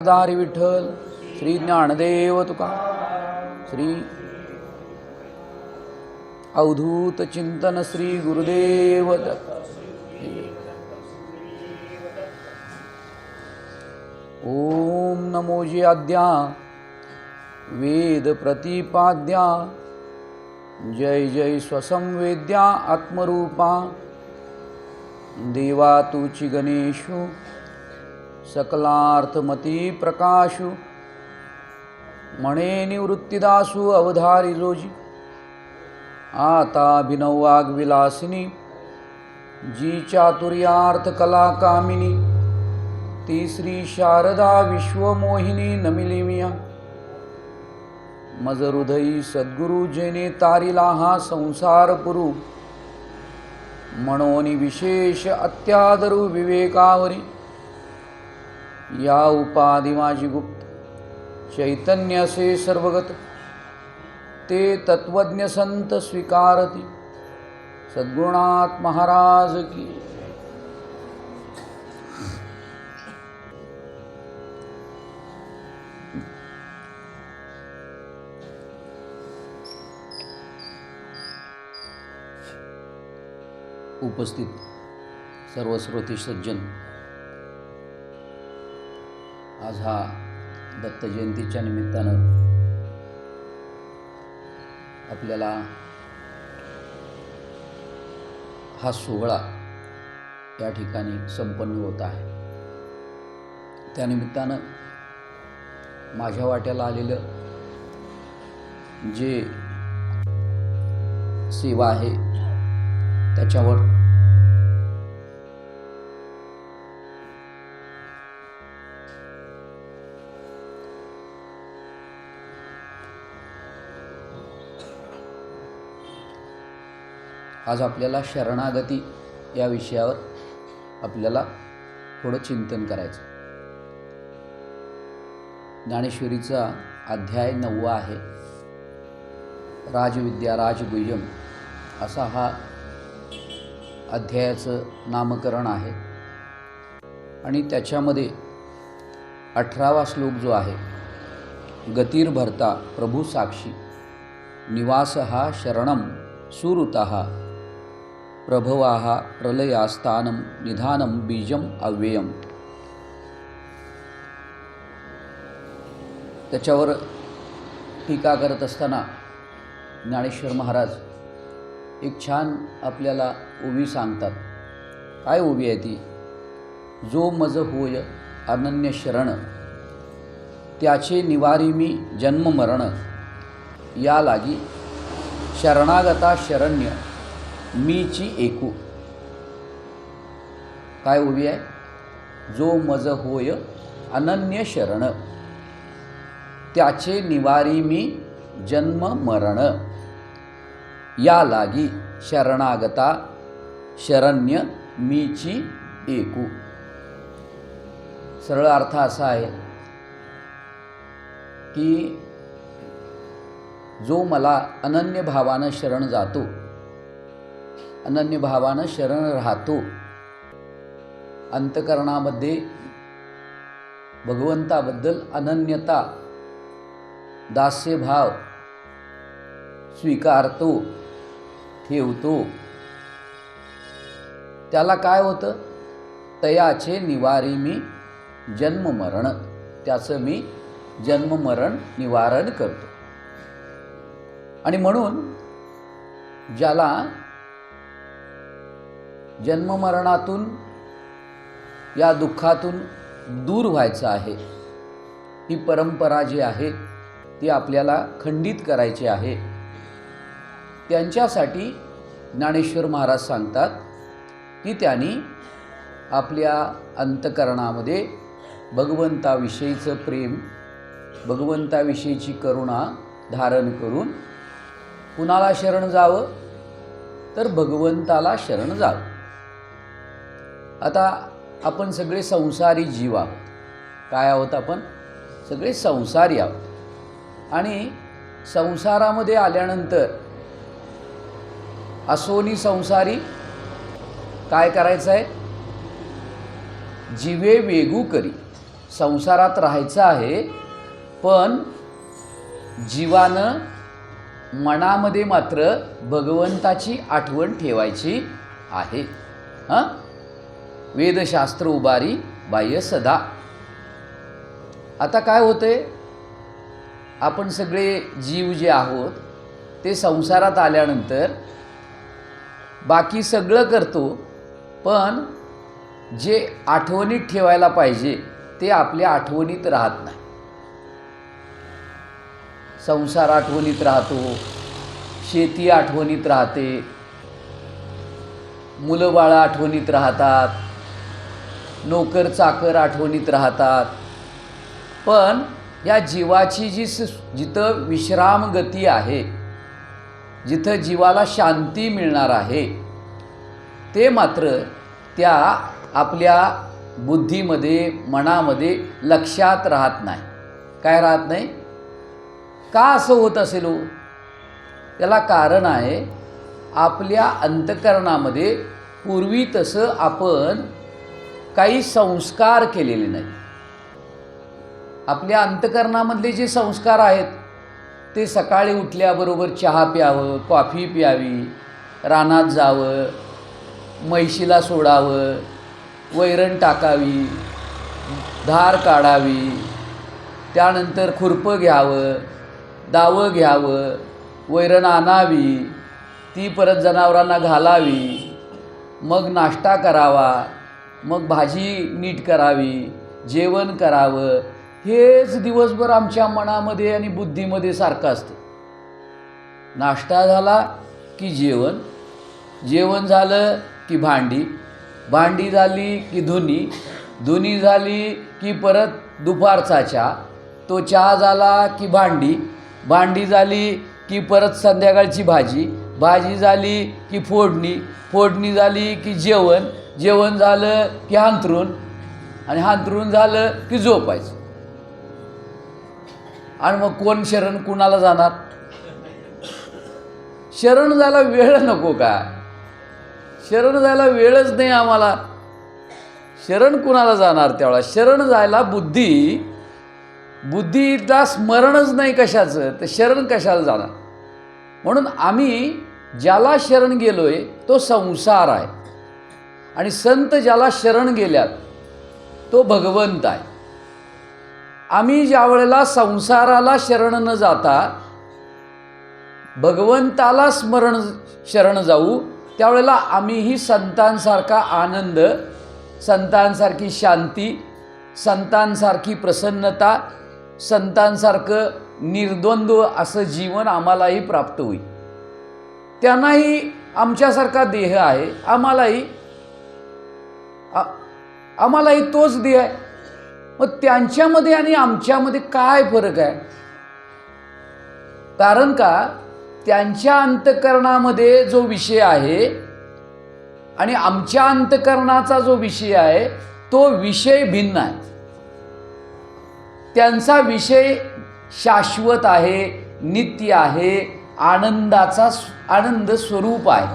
दारी विठ्ठल श्री ज्ञानदेव तुका श्री अवधूत चिंतन श्री गुरुदेव ओम नमोजी आद्या वेद प्रतिपाद्या जय जय स्वसंवेद्या आत्मरूपा देवा तुची गणेशू सकलार्थमती प्रकाशु म्हणे निवृत्तिदासु अवधारी रोजी। आता अभिनव वाग्विलासिनी जी चातुर्यार्थ कला कामिनी ती श्री शारदा विश्वमोहिनी नमिलिमिया। मज हृदयी सद्गुरु जेने तारिला हा संसार पुरू म्हणोनी विशेष अत्यादरू विवेकावरी। या उपाधी माझी गुप्त. चैतन्य असे सर्वगत. ते तत्वज्ञ संत स्वीकारती. सद्गुणात महाराज की. उपस्थित सर्व श्रोती सज्जन. आज हा दत्त जयंतीच्या निमित्तानं आपल्याला हा सोहळा या ठिकाणी संपन्न होत आहे. त्यानिमित्तानं माझ्या वाट्याला आलेलं जे सेवा आहे त्याच्यावर आज आपल्याला शरणागती या विषयावर आपल्याला थोडं चिंतन करायचं. ज्ञानेश्वरीचा अध्याय नववा आहे. राजविद्या राजगुयम असा हा अध्यायाचं नामकरण आहे. आणि त्याच्यामध्ये अठरावा श्लोक जो आहे गतिर्भरता प्रभू साक्षी निवास हा शरणम सुरुता प्रभवाः प्रलयास्थानं निधानं बीजम् अव्ययम्। त्याच्यावर टीका करत असताना ज्ञानेश्वर महाराज एक छान आपल्याला ओवी सांगतात. काय ओवी आहे ती? जो मज होय अनन्य शरण त्याचे निवारी मी जन्म मरण या लागी शरणागता शरण्य मीची एकू. काय उभी आहे? जो मज होय अनन्य शरण. त्याचे निवारी मी जन्म मरण. या लागी शरणागता शरण्य मीची एकू. सरळ अर्थ असा आहे की जो मला अनन्य भावानं शरण जातो अनन्य भावानं शरण राहतो. अंतकरणामध्ये भगवंताबद्दल अनन्यता दास्यभाव स्वीकारतो ठेवतो. त्याला काय होतं? तयाचे निवारी मी जन्ममरण त्याचं मी जन्ममरण निवारण करतो. आणि म्हणून ज्याला जन्ममरणातून या दुःखातून दूर व्हायचं आहे. ही परंपरा जी आहे ती आपल्याला खंडित करायची आहे. त्यांच्यासाठी ज्ञानेश्वर महाराज सांगतात की त्यांनी आपल्या अंतकरणामध्ये भगवंताविषयीचं प्रेम भगवंताविषयीची करुणा धारण करून कुणाला शरण जावं? तर भगवंताला शरण जावं. आता आपण सगळे संसारी जीव आहोत. काय आहोत आपण? सगळे संसारी आहोत. आणि संसारामध्ये आल्यानंतर असोनी संसारी काय करायचं आहे? जिवे वेगू करी. संसारात राहायचं आहे पण जीवानं मनामध्ये मात्र भगवंताची आठवण ठेवायची आहे. हां? वेदशास्त्र उभारी बाह्य सदा. आता काय होते आपण सगळे जीव जे आहोत ते संसारात आल्यानंतर बाकी सगळं करतो पण जे आठवणीत ठेवायला पाहिजे ते आपल्या आठवणीत राहत नाही. संसार आठवणीत राहतो शेती आठवणीत राहते मुलं बाळं आठवणीत राहतात नोकर चाकर आठवणीत राहतात. पण या जीवाची जी स जिथं विश्राम गती आहे जिथं जीवाला शांती मिळणार आहे ते मात्र त्या आपल्या बुद्धीमध्ये मनामध्ये लक्षात राहत नाही. काय राहत नाही? का असं होत असेल हो? त्याला कारण आहे आपल्या अंतकरणामध्ये पूर्वी तसं आपण काही संस्कार केलेले नाही. आपल्या अंतकरणामधले जे संस्कार आहेत ते सकाळी उठल्याबरोबर चहा प्यावं कॉफी प्यावी रानात जावं म्हैशीला सोडावं वैरण टाकावी धार काढावी त्यानंतर खुरपं घ्यावं दावं घ्यावं वैरण आणावी ती परत जनावरांना घालावी मग नाश्ता करावा मग भाजी नीट करावी जेवण करावं हेच दिवसभर आमच्या मनामध्ये आणि बुद्धीमध्ये सारखं असतं. नाश्ता झाला की जेवण जेवण झालं की भांडी भांडी झाली की धुनी धुनी झाली की परत दुपारचा चहा तो चहा झाला की भांडी भांडी झाली की परत संध्याकाळची भाजी भाजी झाली की फोडणी फोडणी झाली की जेवण जेवण झालं की हांतरून आणि हांतरून झालं की झोपायचं. आणि मग कोण शरण कुणाला जाणार? शरण जायला वेळ नको का? शरण जायला वेळच नाही आम्हाला. शरण कुणाला जाणार त्यावेळा? शरण जायला बुद्धी बुद्धीला स्मरणच नाही कशाचं तर शरण कशाला जाणार? म्हणून आम्ही ज्याला शरण गेलोय तो संसार आहे. आणि संत ज्याला शरण गेल्यात तो भगवंत आहे. आम्ही ज्या वेळेला संसाराला शरण न जाता भगवंताला स्मरण शरण जाऊ त्यावेळेला आम्हीही संतांसारखा आनंद संतांसारखी शांती संतांसारखी प्रसन्नता संतांसारखं निर्द्वंद्व असं जीवन आम्हालाही प्राप्त होईल. त्यांनाही आमच्यासारखा देह आहे आम्हालाही आम्हालाही तोच देह आहे. मग त्यांच्यामध्ये आणि आमच्यामध्ये काय फरक आहे? कारण का त्यांच्या अंतकरणामध्ये जो विषय आहे आणि आमच्या अंतकरणाचा जो विषय आहे तो विषय भिन्न आहे. त्यांचा विषय शाश्वत आहे नित्य आहे आनंदाचा आनंद स्वरूप आहे.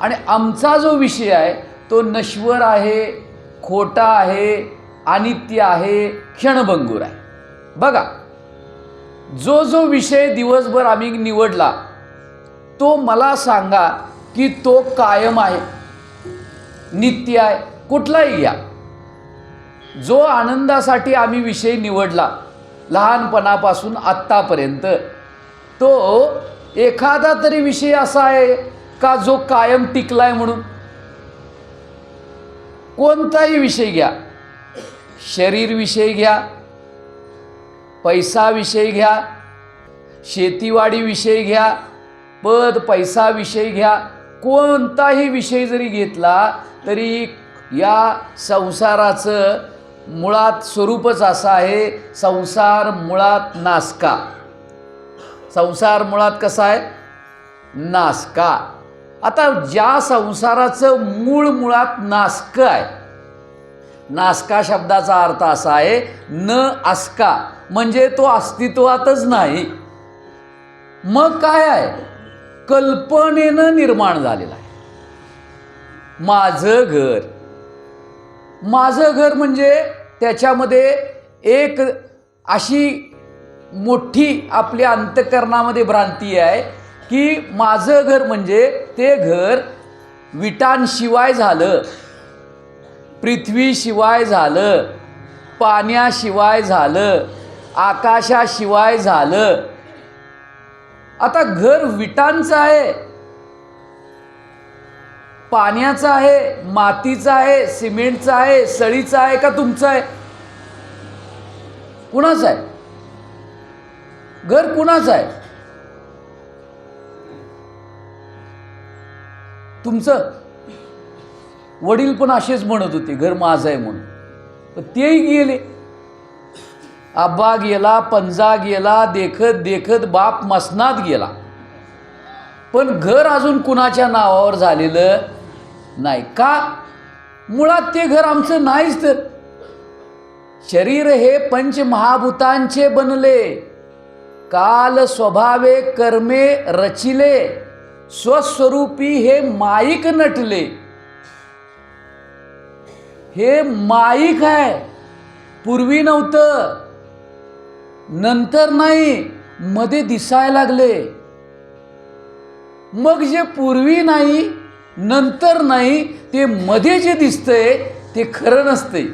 आणि आमचा जो विषय आहे तो नश्वर आहे खोटा आहे अनित्य आहे क्षणभंगूर आहे. बघा जो जो विषय दिवसभर आम्ही निवडला तो मला सांगा की तो कायम आहे नित्य आहे कुठलाही घ्या. जो आनंदासाठी आम्ही विषय निवडला लहानपणापासून आत्तापर्यंत तो एखादा तरी विषय असा आहे का जो कायम टिकलाय म्हणून? कोणताही विषय घ्या. शरीर विषय घ्या पैसा विषय घ्या शेतीवाडी विषय घ्या पद पैसा विषय घ्या कोणताही विषय जरी घेतला तरी या संसाराचं मुळात स्वरूपच असं आहे संसार मुळात नासका. संसार मुळात कसा आहे? नासका. आता ज्या संसाराचं मूळ मुळात नासकं आहे नासका शब्दाचा अर्थ असा आहे न आस्का म्हणजे तो अस्तित्वातच नाही. मग काय आहे? कल्पनेनं निर्माण झालेला आहे. माझं घर. माझं घर म्हणजे त्याच्यामध्ये एक अशी मोठी आपल्या अंतकरणामध्ये भ्रांती आहे की माझं घर म्हणजे ते घर विटांशिवाय झालं. पृथ्वीशिवाय झालं. पाण्याशिवाय झालं. आकाशाशिवाय झालं. आता घर विटांचं आहे. पाण्याचं आहे मातीचं आहे सिमेंटचं आहे सळीचं आहे का तुमचं आहे? कुणाचं आहे? घर कुणाचं आहे? तुमचं वडील पण असेच म्हणत होते घर माझं आहे म्हणून. पण तेही गेले. आब्बा गेला पंजा गेला देखत देखत बाप मसनात गेला. पण घर अजून कुणाच्या नावावर झालेलं नाही. का? मुळात ते घर आमचं नाहीच तर. शरीर हे पंचमहाभूतांचे बनले. काल स्वभावे कर्मे रचिले. स्वस्वरूपी हे माईक नटले. हे माईक आहे. पूर्वी नव्हतं. नंतर नाही मध्ये दिसायला लागले. मग जे पूर्वी नाही नंतर नाही ते मध्ये जे दिसतंय ते खरं नसतंय.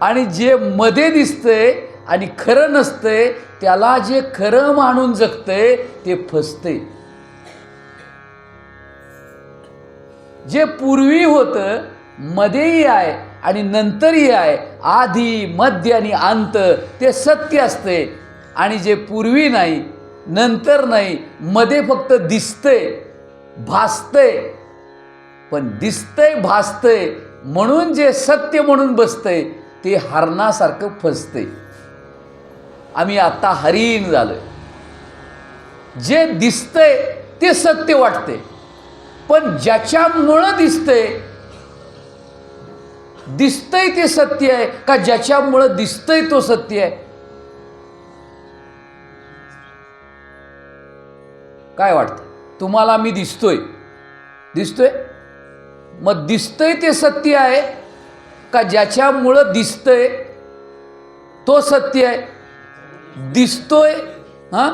आणि जे मध्ये दिसतंय आणि खरं नसतंय त्याला जे खरं मानून जगतंय ते फसते जे पूर्वी होतं मध्येही आहे आणि नंतरही आहे आधी मध्य आणि अंत ते सत्य असते. आणि जे पूर्वी नाही नंतर नाही मध्ये फक्त दिसतंय भासतंय. पण दिसतंय भासतंय म्हणून जे सत्य म्हणून बसतंय ते हरणासारखं फसतंय. आम्ही आत्ता हरिण झालोय. जे दिसतंय ते सत्य वाटते पण ज्याच्यामुळं दिसतंय दिसतंय ते सत्य आहे का ज्याच्यामुळं दिसतंय तो सत्य आहे? काय वाटतं तुम्हाला मी दिसतोय. दिसतोय? मग दिसतंय ते सत्य आहे का ज्याच्यामुळं दिसतंय तो सत्य आहे? दिसतोय हां?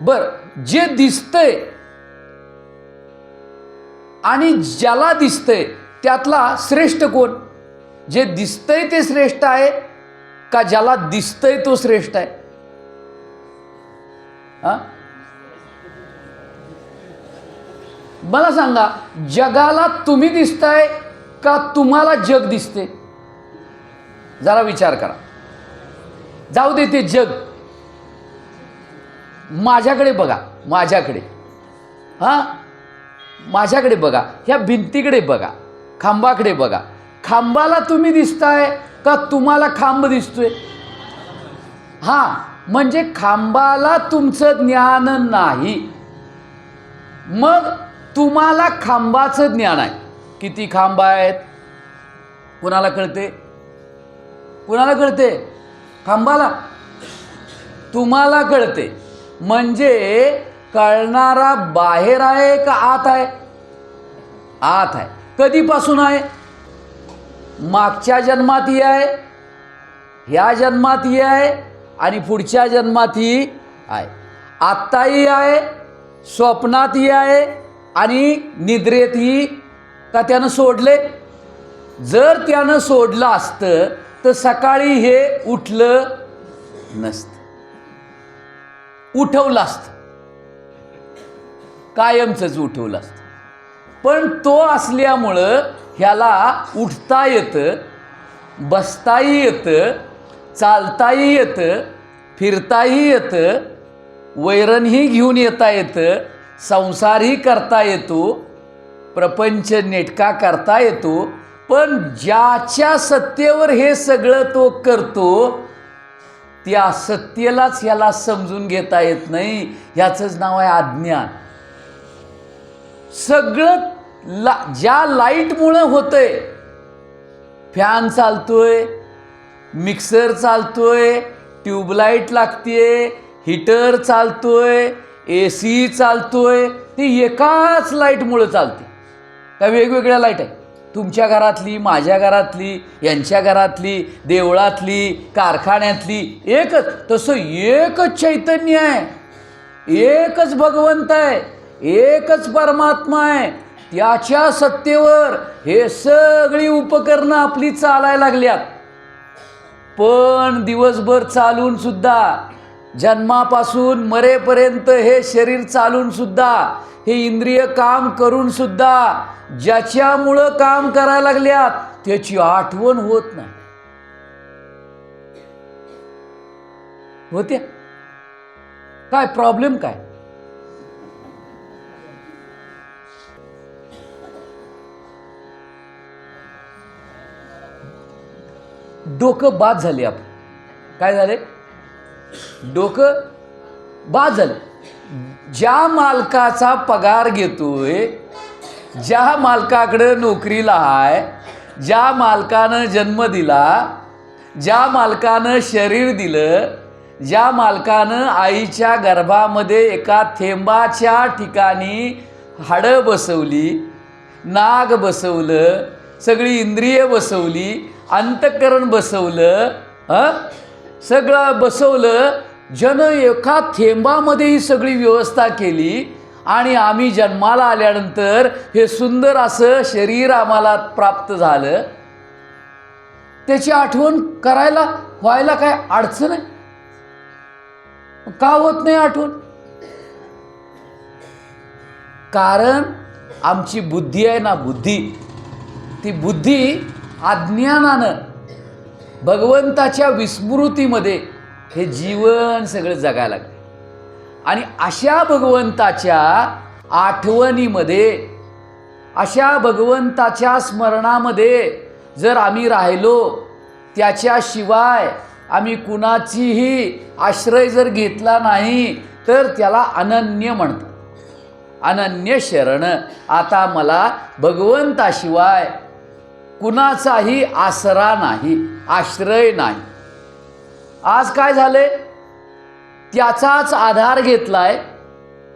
बर जे दिसतंय आणि ज्याला दिसतंय त्यातला श्रेष्ठ कोण? जे दिसतंय ते श्रेष्ठ आहे का ज्याला दिसतंय तो श्रेष्ठ आहे? हा? मला सांगा जगाला तुम्ही दिसताय का तुम्हाला जग दिसते जरा विचार करा. जाऊ दे ते जग. माझ्याकडे बघा माझ्याकडे. हां? माझ्याकडे बघा ह्या भिंतीकडे बघा खांबाकडे बघा. खांबाला तुम्ही दिसताय का तुम्हाला खांब दिसतोय? हां म्हणजे खांबाला तुमचं ज्ञान नाही. मग तुम्हाला खांबाचं ज्ञान आहे. किती खांब आहेत? कुणाला कळते? कुणाला कळते? खांबाला. तुम्हाला कळते. म्हणजे कळणारा बाहेर आहे का आत आहे? आत आहे. कधीपासून आहे? मागच्या जन्मातही आहे ह्या जन्मातही आहे आणि पुढच्या जन्मातही आहे. आत्ताही आहे स्वप्नातही आहे आणि निद्रेतही का त्यानं सोडले? जर त्यानं सोडलं असतं तर सकाळी हे उठलं नसतं. उठवलं असतं. कायमचंच उठवलं असतं. पण तो असल्यामुळं ह्याला उठता येतं बसताही येतं चालताही येतं फिरताही येतं वैरणही घेऊन येता येतं संसारही करता येतो प्रपंच नेटका करता येतो पण ज्याच्या सत्तेवर हे सगळं तो करतो त्या सत्तेलाच ह्याला समजून घेता येत नाही. ह्याचंच नाव आहे अज्ञान सगळं ला ज्या लाईटमुळं होतंय फॅन चालतोय मिक्सर चालतोय ट्यूबलाईट लागतेय हिटर चालतोय ए सी चालतोय ती एकाच लाईटमुळं चालते. का वेगवेगळ्या लाइट आहे तुमच्या घरातली माझ्या घरातली यांच्या घरातली देवळातली कारखान्यातली एकच. तसं एकच चैतन्य आहे. एकच भगवंत आहे. एकच परमात्मा आहे. त्याच्या सत्तेवर हे सगळी उपकरणं आपली चालायला लागल्यात. पण दिवसभर चालून सुद्धा जन्मापासून मरेपर्यंत हे शरीर चालून सुद्धा हे इंद्रिय काम करून सुद्धा ज्याच्यामुळं काम करायला लागल्यात त्याची आठवण होत नाही. होत्या? काय प्रॉब्लेम काय? डोकं बाद झाले आपण. काय झाले? डोकं बाद झालं. ज्या मालकाचा पगार घेतोय ज्या मालकाकडं नोकरीला आहे ज्या मालकानं जन्म दिला ज्या मालकानं शरीर दिलं ज्या मालकानं आईच्या गर्भामध्ये एका थेंबाच्या ठिकाणी हाडं बसवली नाग बसवलं सगळी इंद्रिय बसवली अंतकरण बसवलं हं? सगळं बसवलं जन एका थेंबामध्ये ही सगळी व्यवस्था केली आणि आम्ही जन्माला आल्यानंतर हे सुंदर असं शरीर आम्हाला प्राप्त झालं. त्याची आठवण करायला व्हायला काय अडचण आहे? का होत नाही आठवण? कारण आमची बुद्धी आहे ना बुद्धी. ती बुद्धी अज्ञानानं भगवंताच्या विस्मृतीमध्ये हे जीवन सगळं जगायला लागले. आणि अशा भगवंताच्या आठवणीमध्ये अशा भगवंताच्या स्मरणामध्ये जर आम्ही राहिलो त्याच्याशिवाय आम्ही कुणाचीही आश्रय जर घेतला नाही तर त्याला अनन्य म्हणतात. अनन्य शरण आता मला भगवंताशिवाय कुणाचाही आसरा नाही आश्रय नाही. आज काय झाले त्याचाच आधार घेतलाय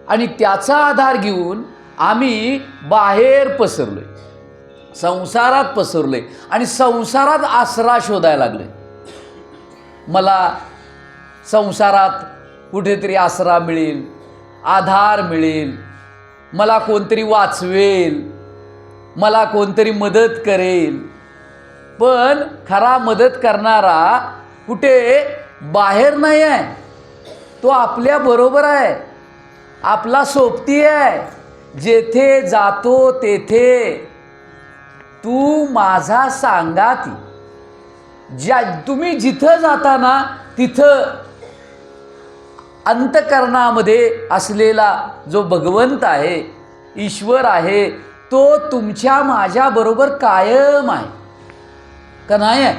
आणि त्याचा आधार घेऊन आम्ही बाहेर पसरलोय. संसारात पसरलोय आणि संसारात आसरा शोधायला लागले मला संसारात कुठेतरी आसरा मिळेल आधार मिळेल मला कोणतरी वाचवेल. मला कोणतरी मदत करेल. पण खरा मदत करणारा कुठे? बाहेर नाही आहे तो आपल्या बरोबर आहे. आपला सोबती आहे. जेथे जातो तेथे. तू माझा सांगाती ज्या तुम्ही जिथं जाता ना तिथं अंतकरणामध्ये असलेला जो भगवंत आहे ईश्वर आहे तो तुमच्या माझ्याबरोबर कायम आहे. का नाही आहे?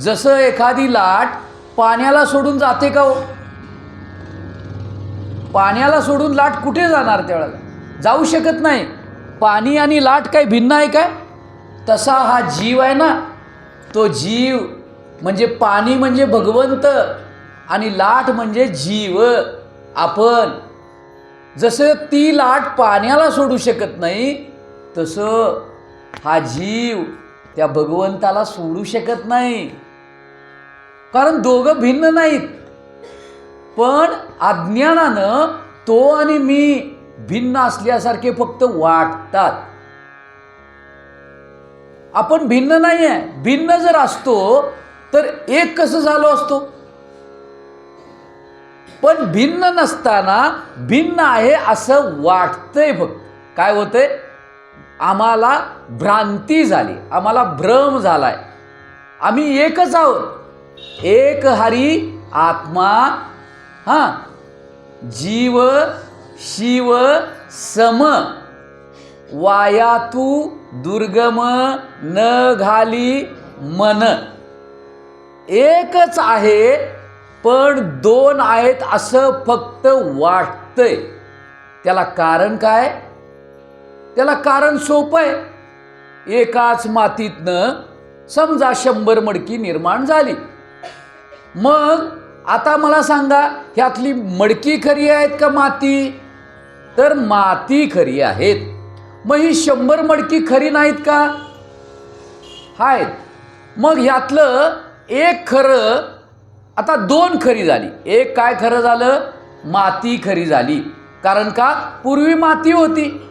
जसं एखादी लाट पाण्याला सोडून जाते का हो? पाण्याला सोडून लाट कुठे जाणार त्यावेळेला? जाऊ शकत नाही. पाणी आणि लाट काय भिन्न आहे काय? तसा हा जीव आहे ना तो जीव म्हणजे पाणी म्हणजे भगवंत आणि लाट म्हणजे जीव. आपण जसं ती लाट पाण्याला सोडू शकत नाही तसं हा जीव त्या भगवंताला सोडू शकत नाही. कारण दोघं भिन्न नाहीत. पण अज्ञानानं तो आणि मी भिन्न असल्यासारखे फक्त वाटतात आपण भिन्न नाही आहे भिन्न जर असतो तर एक कसं झालो असतो? पण भिन्न नसताना भिन्न आहे असं वाटतंय फक्त. काय होतंय? आम्हाला भ्रांती झाली. आम्हाला भ्रम झालाय. आम्ही एकच आहोत. एक हरी आत्मा हां जीव शिव सम वायातू दुर्गम न घाली मन. एकच आहे पण दोन आहेत असं फक्त वाटतंय. त्याला कारण काय? त्याला कारण सोपं आहे. एकाच मातीतनं समजा शंभर मडकी निर्माण झाली. मग आता मला सांगा ह्यातली मडकी खरी आहेत का माती? तर माती खरी आहेत. मग ही शंभर मडकी खरी नाहीत का? आहेत मग ह्यातलं एक खरं आता दोन खरी झाली. एक काय खरं झालं? माती खरी झाली. कारण का? पूर्वी माती होती.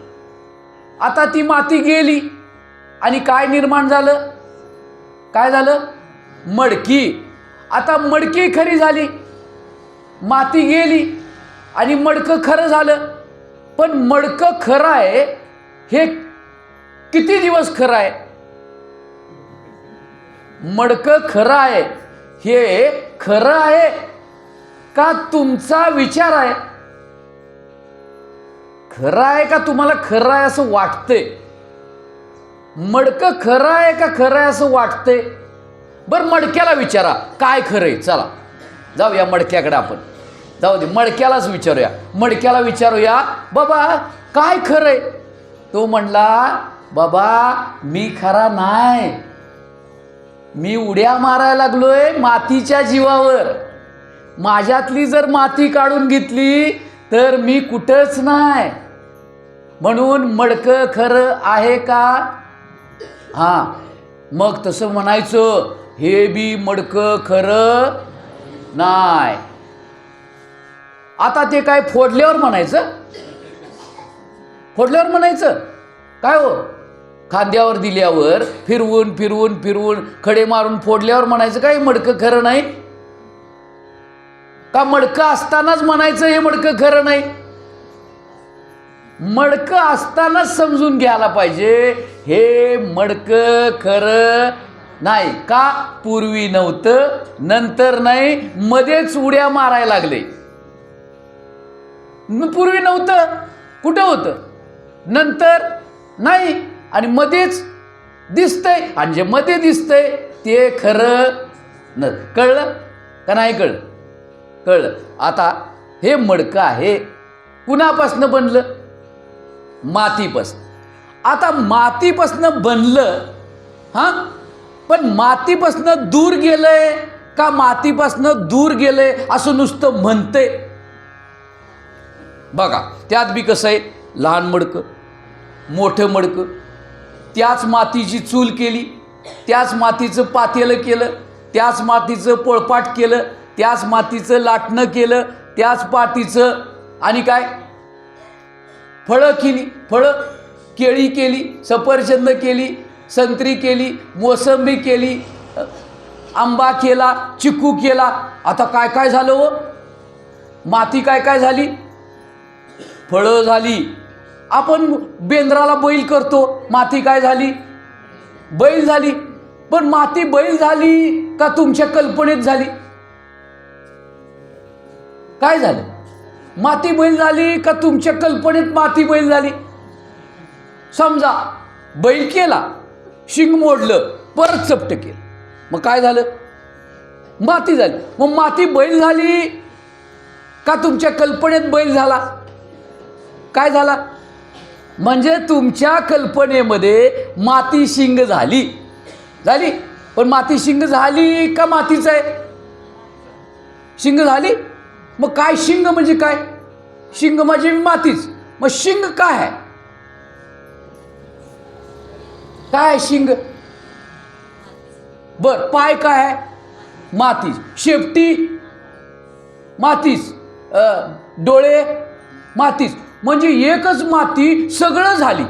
आता ती माती गेली. आणि काय निर्माण झालं? काय झालं? मडकी. आता मडकी खरी झाली. माती गेली. आणि मडकं खरं झालं. पण मडकं खरं आहे हे किती दिवस खरं आहे? मडकं खरं आहे. हे खरं आहे का तुमचा विचार आहे? खरं आहे का तुम्हाला खरं आहे असं वाटतंय? मडकं खरं आहे का खरं आहे असं वाटतंय? बरं मडक्याला विचारा. काय खरं आहे? चला. जाऊया मडक्याकडे आपण. जाऊ दे मडक्यालाच विचारूया. मडक्याला विचारूया बाबा काय खरं आहे? तो म्हणला बाबा मी खरा नाही. मी उड्या मारायला लागलोय मातीच्या जीवावर. माझ्यातली जर माती काढून घेतली तर मी कुठंच नाही. म्हणून मडकं खरं आहे का? हां मग तसं म्हणायचं हे बी मडकं खरं नाही. आता ते काय फोडल्यावर म्हणायचं? फोडल्यावर म्हणायचं? काय हो? खांद्यावर दिल्यावर फिरवून फिरवून फिरवून खडे मारून फोडल्यावर म्हणायचं काय मडकं खरं नाही? का मडकं असतानाच म्हणायचं हे मडकं खरं नाही? मडकं असतानाच समजून घ्यायला पाहिजे हे मडकं खरं नाही. का पूर्वी नव्हतं नंतर नाही मध्येच उड्या मारायला लागले. पूर्वी नव्हतं कुठं होतं? नंतर नाही आणि मध्येच दिसतंय. आणि जे मध्ये दिसतंय ते खरं न कळलं का नाही कळलं? कळलं. आता हे मडकं आहे कुणापासनं बनलं? मातीपासनं. आता मातीपासनं बनलं हां? पण मातीपासनं दूर गेलंय का मातीपासनं दूर गेलंय असं नुसतं म्हणतंय? बघा त्यात बी कसं आहे? लहान मडकं मोठं मडकं त्याच मातीची चूल केली त्याच मातीचं पातेलं केलं त्याच मातीचं पोळपाट केलं त्याच मातीचं लाटणं केलं त्याच पातीचं आणि काय? फळं केली फळं केळी केली सफरचंद केली संत्री केली मोसंबी केली आंबा केला चिकू केला. आता काय काय झालं हो? माती काय काय झाली? फळं झाली. आपण बेंद्राला बैल करतो. माती काय झाली? बैल झाली. पण माती बैल झाली का तुमच्या कल्पनेत झाली? काय झालं? माती बैल झाली का तुमच्या कल्पनेत माती बैल झाली? समजा बैल केला शिंग मोडलं परत चपट केलं. मग काय झालं? माती झाली. मग माती बैल झाली का तुमच्या कल्पनेत बैल झाला? काय झाला? म्हणजे तुमच्या कल्पनेमध्ये माती शिंग झाली. झाली? पण माती शिंग झाली का मातीच आहे? शिंग झाली? मग काय शिंग म्हणजे काय? शिंग म्हणजे मातीच. मग शिंग काय आहे? काय शिंग? बर पाय काय आहे? मातीच. शेपटी? मातीच. डोळे? मातीच. म्हणजे एकच माती सगळं झाली.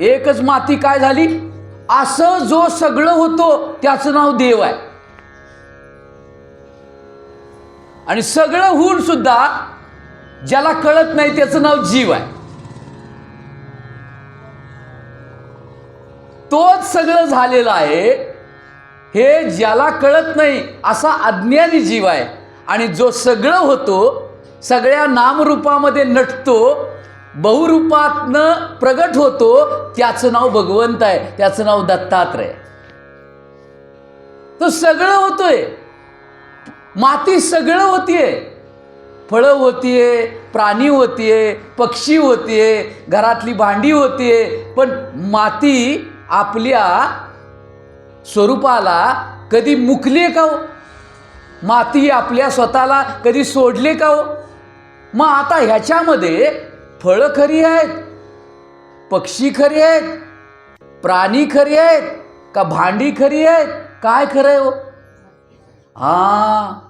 एकच माती काय झाली? असं जो सगळं होतो त्याचं नाव देव आहे. आणि सगळं होऊन सुद्धा ज्याला कळत नाही त्याचं नाव जीव आहे. तोच सगळं झालेलं आहे हे ज्याला कळत नाही असा अज्ञानी जीव आहे. आणि जो सगळं होतो सगळ्या नामरूपामध्ये नटतो बहुरूपातनं प्रगट होतो त्याचं नाव भगवंत आहे त्याचं नाव दत्तात्रय तो सगळं होतोय. माती सगळं होतीये. फळं होतीये प्राणी होतीये पक्षी होतीये घरातली भांडी होतीये पण माती आपल्या स्वरूपाला कधी मुकली का हो? माती आपल्या स्वतःला कधी सोडले का हो? मग आता ह्याच्यामध्ये फळं खरी आहेत पक्षी खरी आहेत प्राणी खरी आहेत का भांडी खरी आहेत काय खरं आहे हो? हा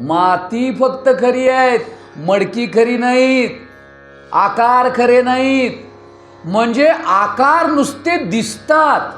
माती फक्त खरी आहेत मडकी खरी नाहीत आकार खरे नाहीत. म्हणजे आकार नुसते दिसतात.